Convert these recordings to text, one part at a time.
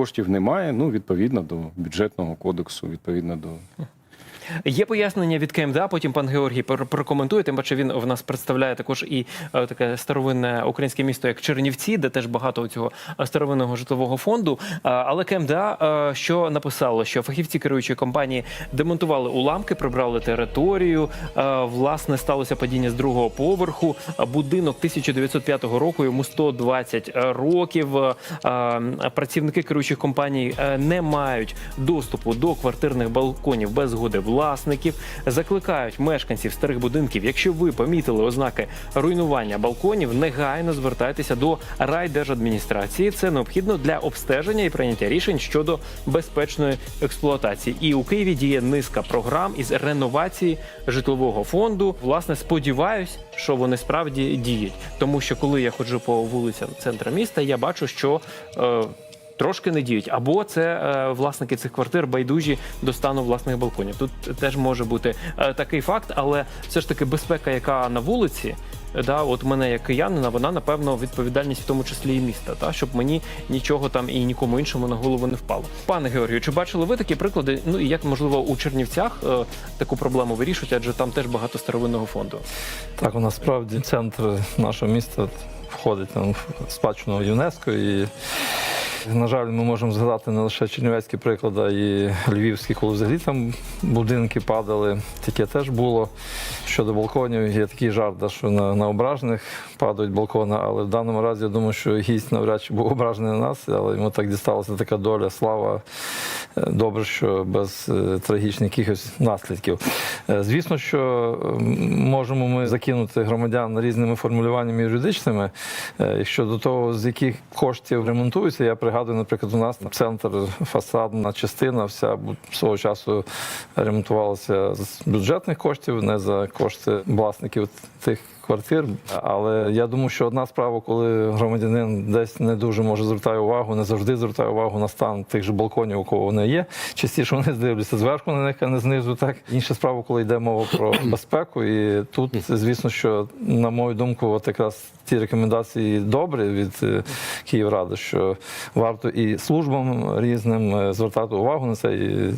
Коштів немає. Ну відповідно до бюджетного кодексу, відповідно до Є пояснення від КМДА, потім пан Георгій прокоментує. Тим паче він в нас представляє також і е, таке старовинне українське місто, як Чернівці, де теж багато цього е, старовинного житлового фонду. Е, Але КМДА що написало, що фахівці керуючої компанії демонтували уламки, прибрали територію. Власне, сталося падіння з другого поверху. Будинок 1905 року, йому 120 років. Працівники керуючих компаній не мають доступу до квартирних балконів без згоди власників. Закликають мешканців старих будинків. Якщо ви помітили ознаки руйнування балконів, негайно звертайтеся до райдержадміністрації. Це необхідно для обстеження і прийняття рішень щодо безпечної експлуатації. І у Києві діє низка програм із реновації житлового фонду. Власне, сподіваюсь, що вони справді діють, тому що коли я ходжу по вулицям центра міста, я бачу, що е, трошки не діють. Або це е, власники цих квартир байдужі до стану власних балконів. Тут теж може бути е, такий факт, але все ж таки безпека, яка на вулиці. Да, от мене як киянина, вона напевно відповідальність в тому числі і міста, та щоб мені нічого там і нікому іншому на голову не впало. Пане Георгію, чи бачили ви такі приклади? Ну і як можливо у Чернівцях е, таку проблему вирішують, адже там теж багато старовинного фонду. Так, у нас справді центр нашого міста входить там в спадщину ЮНЕСКО. І, на жаль, ми можемо згадати не лише чернівецькі приклади, і львівські, коли взагалі там будинки падали. Таке теж було. Щодо балконів, є такий жарт, що на, на ображених падають балкони, але в даному разі я думаю, що гість навряд чи був ображений на нас, але йому так дісталася така доля, слава. Е, Добре, що без е, трагічних якихось наслідків. Е, Звісно, що можемо ми закинути громадян різними формулюваннями юридичними. Якщо того, з яких коштів ремонтується, я пригадую, наприклад, у нас центр фасадна частина вся свого часу ремонтувалася з бюджетних коштів, не за кошти власників тих квартир. Але я думаю, що одна справа, коли громадянин десь не дуже може звертає увагу, не завжди звертає увагу на стан тих же балконів, у кого вони є. Частіше вони здивляться зверху на них, а не знизу. Так інша справа, коли йде мова про безпеку. І тут, звісно, що на мою думку, от якраз ті рекомендації добрі від е, Київради, що варто і службам різним е, звертати увагу на це. І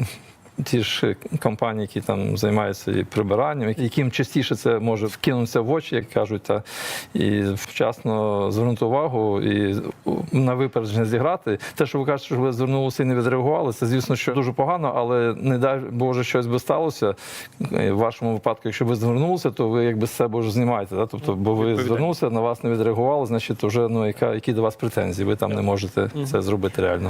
Ті ж компанії, які там займаються і прибиранням, яким частіше це може вкинутися в очі, як кажуть, та і вчасно звернути увагу і на випередження зіграти. Те, що ви кажете, що ви звернулися і не відреагували, це звісно, що дуже погано, але не дай Боже щось би сталося. В вашому випадку, якщо ви звернулися, то ви якби з себе вже знімаєте. Да? Тобто, бо ви звернулися, на вас не відреагували, значить, вже ну яка які до вас претензії? Ви там не можете це зробити реально.